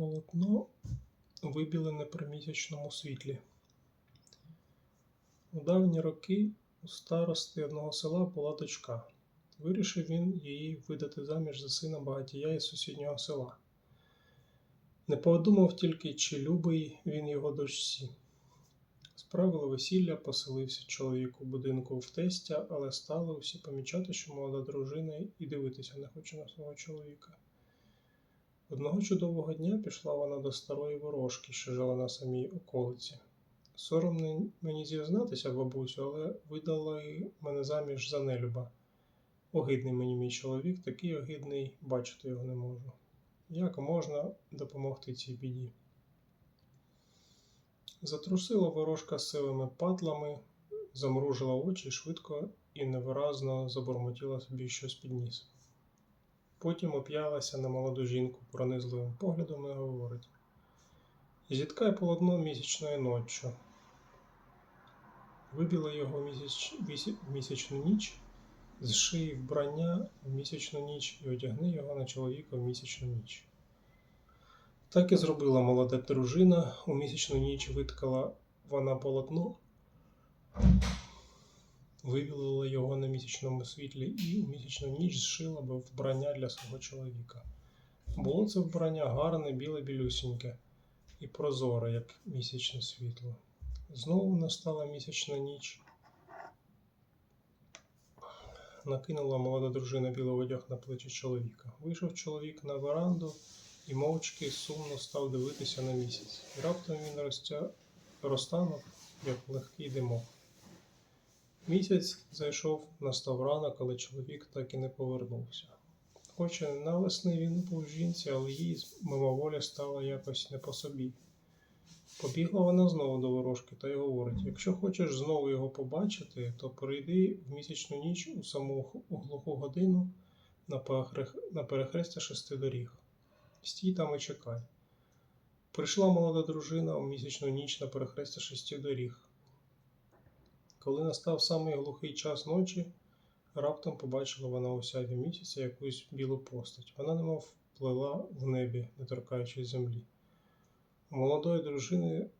Полотно вибілене при місячному світлі. У давні роки у старости одного села була дочка. Вирішив він її видати заміж за сина багатія із сусіднього села. Не подумав тільки, чи любий він його дочці. Справили весілля, поселився чоловік у будинку в тестя, але стали усі помічати, що молода дружина і дивитися не хоче на свого чоловіка. Одного чудового дня пішла вона до старої ворожки, що жила на самій околиці. Соромно мені зізнатися, бабусю, але видала мене заміж за нелюба. Огидний мені мій чоловік, такий огидний, бачити його не можу. Як можна допомогти цій біді? Затрусила ворожка сивими патлами, замружила очі швидко і невиразно забормотіла собі щось під ніс. Потім оп'ялася на молоду жінку пронизливим поглядом і говорить: Зіткай полотно місячною ноччю. Вибіла його місяч... місячну ніч, з шиї вбрання в місячну ніч і одягни його на чоловіка в місячну ніч. Так і зробила молода дружина. У місячну ніч виткала вона полотно, вивілила його на місячному світлі і у місячну ніч зшила би вбрання для свого чоловіка. Було це вбрання гарне, біле білюсіньке і прозоре, як місячне світло. Знову настала місячна ніч. Накинула молода дружина білий одяг на плечі чоловіка. Вийшов чоловік на веранду і мовчки сумно став дивитися на місяць. І раптом він розтя... розтанув, як легкий димок. Місяць зайшов, настав ранок, але чоловік так і не повернувся. Хоч і ненависний він був жінці, але їй мимоволі стало якось не по собі. Побігла вона знову до ворожки та й говорить: якщо хочеш знову його побачити, то прийди в місячну ніч у саму глуху годину на, на перехрестя шести доріг. Стій там і чекай. Прийшла молода дружина у місячну ніч на перехрестя шести доріг. Коли настав самий глухий час ночі, раптом побачила вона у сяві місяця якусь білу постать. Вона немов плила в небі, не торкаючись землі. У молодої дружини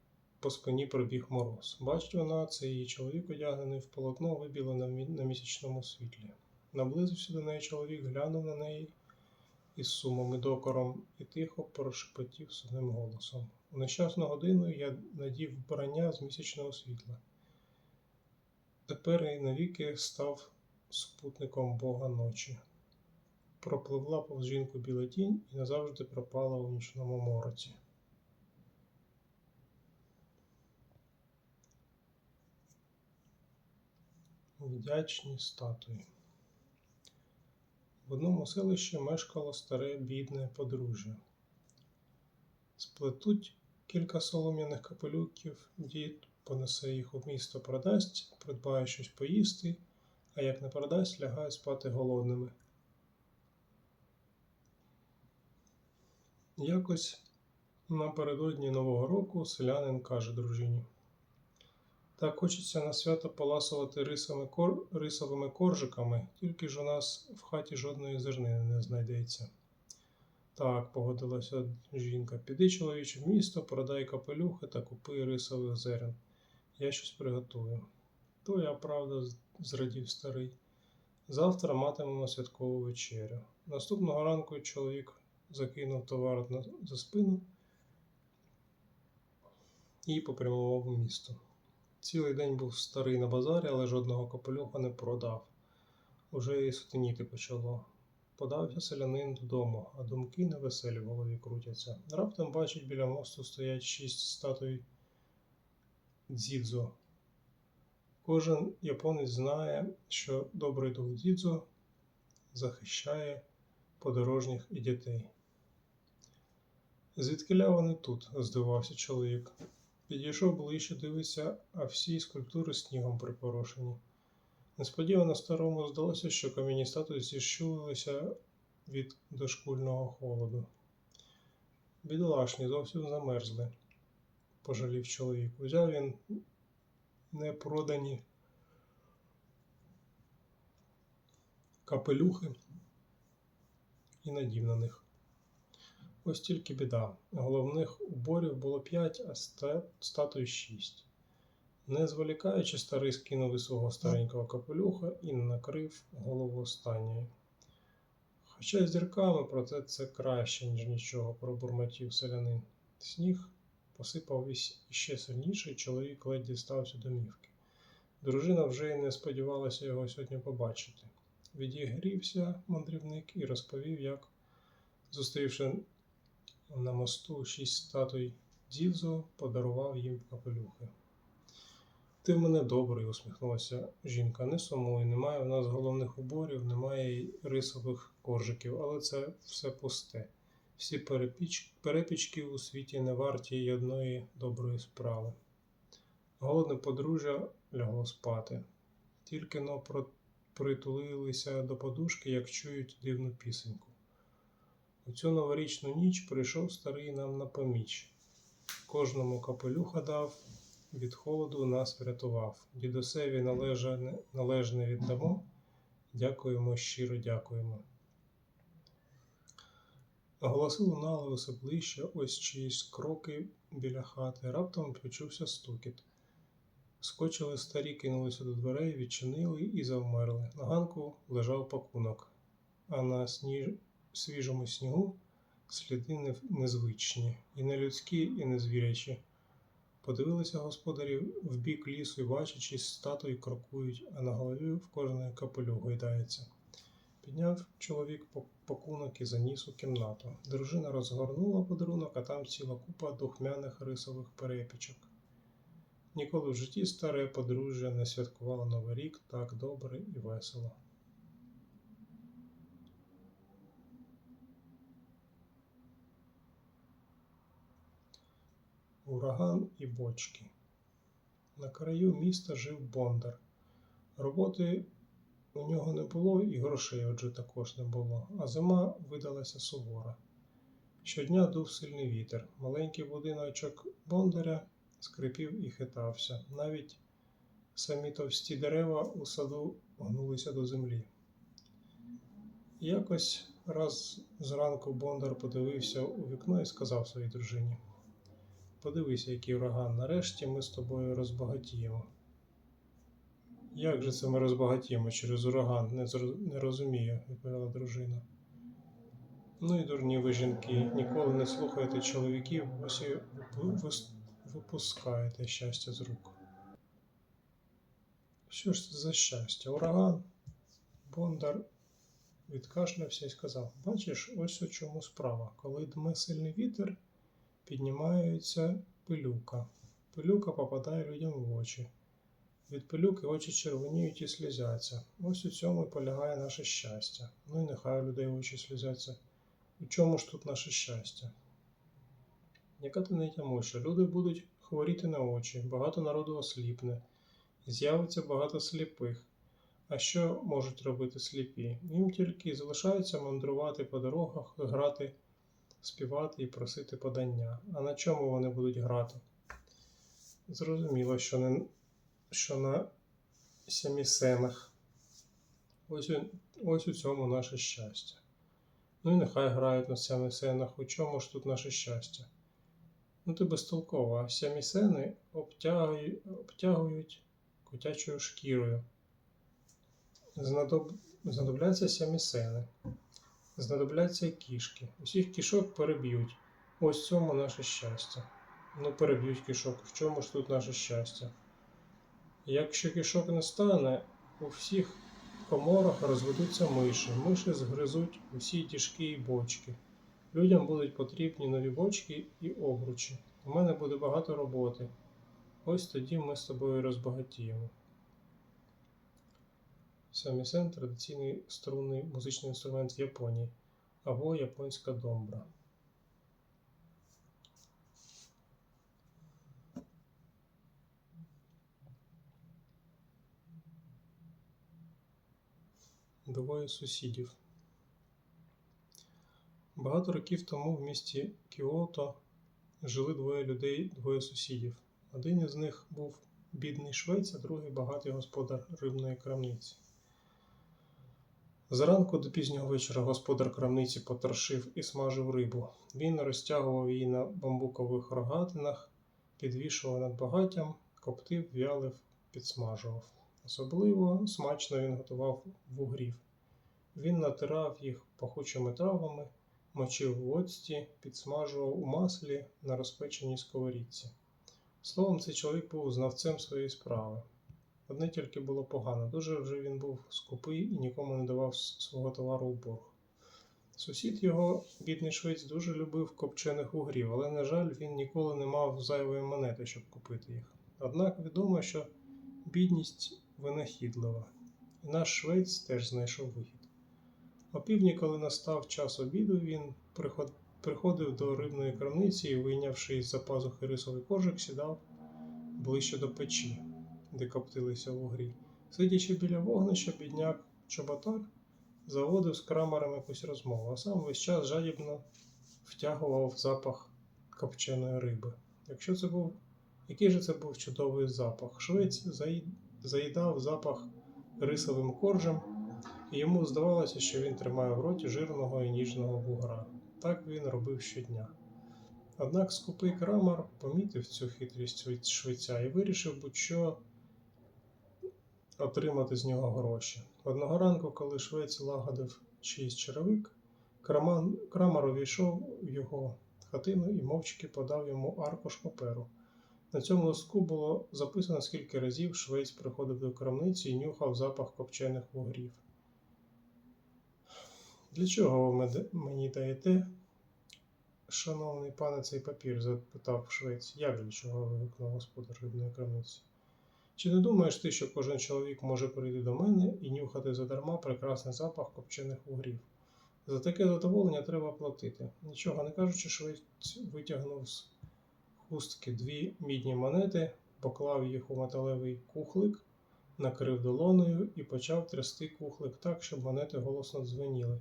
по спині пробіг мороз. Бачить вона, це її чоловік одягнений в полотно, вибілене на на місячному світлі. Наблизився до неї чоловік, глянув на неї із сумом і докором і тихо прошепотів сумним голосом. У нещасну годину я надів вбрання з місячного світла. Тепер і навіки став супутником Бога ночі. Пропливла повз жінку біла тінь і назавжди пропала у нічному мороці. Вдячні статуї. В одному селищі мешкало старе бідне подружжя. Сплетуть кілька солом'яних капелюків, дід понесе їх у місто, продасть, придбає щось поїсти, а як не продасть, лягає спати голодними. Якось напередодні Нового року селянин каже дружині. Так хочеться на свято поласувати рисами кор... рисовими коржиками, тільки ж у нас в хаті жодної зернини не знайдеться. Так, погодилася жінка, піди чоловіче в місто, продай капелюхи та купи рисових зерен. Я щось приготую. То я, правда, зрадів старий. Завтра матимемо святкову вечерю. Наступного ранку чоловік закинув товар за спину і попрямував у місто. Цілий день був старий на базарі, але жодного капелюха не продав. Уже і сутеніти почало. Подався селянин додому, а думки невеселі в голові крутяться. Раптом бачить, біля мосту стоять шість статуй дзідзо. Кожен японець знає, що добрий дух дзідзо захищає подорожніх і дітей. Звідкиля вони тут? здивався чоловік. Підійшов ближче, дивиться, а всі скульптури снігом припорошені. Несподівано старому здалося, що кам'яні статуї зіщулилися від дошкульного холоду. Бідолашні зовсім замерзли, пожалів чоловік. Взяв він непродані капелюхи і надів на них. Ось тільки біда. Головних уборів було п'ять, а ста- статуй шість. Не зволікаючи, старий скинув із свого старенького капелюха і накрив голову останньої. Хоча з дірками, проте це краще, ніж нічого, пробурмотів селянин. Сніг посипав іще сильніше, і чоловік ледь дістався домівки. Дружина вже й не сподівалася його сьогодні побачити. Відігрівся мандрівник і розповів, як, зустрівши на мосту шість статуй Дзідзо, подарував їм капелюхи. Ти в мене добрий, усміхнулася жінка. Не сумуй, немає в нас головних уборів, немає й рисових коржиків, але це все пусте. Всі перепіч... перепічки у світі не варті й одної доброї справи. Голодне подружжя лягло спати. Тільки но притулилися до подушки, як чують дивну пісеньку. У цю новорічну ніч прийшов старий нам на поміч. Кожному капелюха дав, від холоду нас врятував. Дідусеві належне, належне віддамо. Дякуємо, щиро дякуємо. Голоси лунали усе ближче, ось чиїсь кроки біля хати. Раптом почувся стукіт. Скочили старі, кинулися до дверей, відчинили і завмерли. На ганку лежав пакунок, а на сніж... свіжому снігу сліди незвичні, і не людські, і не звірячі. Подивилися господарі в бік лісу і бачачи, статуї крокують, а на голові в кожної капелюх гойдається. Підняв чоловік пакунок і заніс у кімнату. Дружина розгорнула подарунок, а там ціла купа духмяних рисових перепічок. Ніколи в житті старе подружжя не святкувало Новий рік так добре і весело. Ураган і бочки. На краю міста жив Бондар. Роботи у нього не було і грошей отже також не було, а зима видалася сувора. Щодня дув сильний вітер. Маленький будиночок Бондаря скрипів і хитався. Навіть самі товсті дерева у саду гнулися до землі. Якось раз зранку Бондар подивився у вікно і сказав своїй дружині: Подивися, який ураган, нарешті ми з тобою розбагатіємо. Як же це ми розбагатіємо через ураган? Не, зро- не розумію, відповіла дружина. Ну і дурні ви жінки, ніколи не слухаєте чоловіків, ось і випускаєте щастя з рук. Що ж це за щастя? Ураган? Бондар відкашлявся і сказав: Бачиш, ось у чому справа. Коли дме сильний вітер, піднімається пилюка. Пилюка попадає людям в очі. Від пилюки очі червоніють і слізяться. Ось у цьому і полягає наше щастя. Ну і нехай у людей очі слізяться. У чому ж тут наше щастя? Яка ти не тямуща? Люди будуть хворіти на очі, багато народу осліпне, з'явиться багато сліпих. А що можуть робити сліпі? Їм тільки залишається мандрувати по дорогах, грати, співати і просити подання. А на чому вони будуть грати? Зрозуміло, що, не, що на сямісенах. Ось, ось у цьому наше щастя. Ну і нехай грають на сямісенах. У чому ж тут наше щастя? Ну ти безтолкова, а сямісени обтягують, обтягують котячою шкірою. Знадоб... Знадобляться сямісени. Знадобляться кішки. Усіх кішок переб'ють. Ось цьому наше щастя. Ну, переб'ють кішок. В чому ж тут наше щастя? Якщо кішок не стане, у всіх коморах розведуться миші. Миші згризуть усі діжки і бочки. Людям будуть потрібні нові бочки і обручі. У мене буде багато роботи. Ось тоді ми з тобою розбагатіємо. Самісен традиційний струнний музичний інструмент в Японії або японська домбра. Двоє сусідів. Багато років тому в місті Кіото жили двоє людей, двоє сусідів. Один із них був бідний швець, а другий багатий господар рибної крамниці. Зранку до пізнього вечора господар крамниці потрошив і смажив рибу. Він розтягував її на бамбукових рогатинах, підвішував над багаттям, коптив, вялив, підсмажував. Особливо смачно він готував вугрів. Він натирав їх пахучими травами, мочив в оцті, підсмажував у маслі на розпеченій сковорідці. Словом, цей чоловік був знавцем своєї справи. Одне тільки було погано, дуже вже він був скупий і нікому не давав свого товару у борг. Сусід його, бідний швець, дуже любив копчених угрів, але, на жаль, він ніколи не мав зайвої монети, щоб купити їх. Однак відомо, що бідність винахідлива, і наш швець теж знайшов вихід. О півдні, коли настав час обіду, він приход- приходив до рибної крамниці і, вийнявши із-за пазухи рисовий коржик, сідав ближче до печі, де коптилися вугрі. Сидячи біля вогнища, бідняк чоботар заводив з крамарем якусь розмову, а сам весь час жадібно втягував запах копченої риби. Якщо це був, який же це був чудовий запах? Швець заї- заїдав запах рисовим коржем, і йому здавалося, що він тримає в роті жирного і ніжного вугра. Так він робив щодня. Однак скупий крамар помітив цю хитрість шве- швеця і вирішив будь-що отримати з нього гроші. Одного ранку, коли швець лагодив чийсь черевик, крамар увійшов в його хатину і мовчки подав йому аркуш паперу. На цьому листку було записано, скільки разів швець приходив до крамниці і нюхав запах копчених вугрів. Для чого ви мені даєте, шановний пане, цей папір? запитав швець. Як для чого? вигукнув господар рибної крамниці. Чи не думаєш ти, що кожен чоловік може прийти до мене і нюхати задарма прекрасний запах копчених вугрів? За таке задоволення треба платити. Нічого не кажучи, швець витягнув з хустки дві мідні монети, поклав їх у металевий кухлик, накрив долоною і почав трясти кухлик так, щоб монети голосно дзвеніли.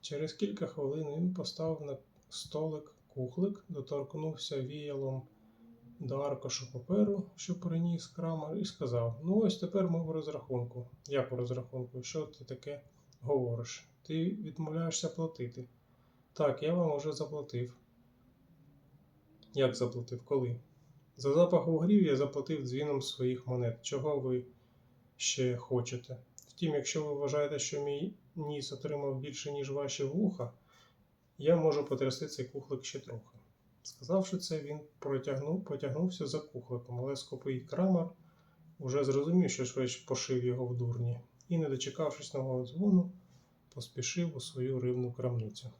Через кілька хвилин він поставив на столик кухлик, доторкнувся віялом до аркушу паперу, що приніс крамар, і сказав: Ну, ось тепер ми в розрахунку. Як у розрахунку? Що ти таке говориш? Ти відмовляєшся платити. Так, я вам уже заплатив. Як заплатив? Коли? За запах вугрів я заплатив дзвіном своїх монет. Чого ви ще хочете? Втім, якщо ви вважаєте, що мій ніс отримав більше, ніж ваші вуха, я можу потрясти цей кухлик ще трохи. Сказавши це, він протягнув, потягнувся за кухликом, але скупий крамар уже зрозумів, що швець пошив його в дурні, і, не дочекавшись нового дзвону, поспішив у свою рибну крамницю.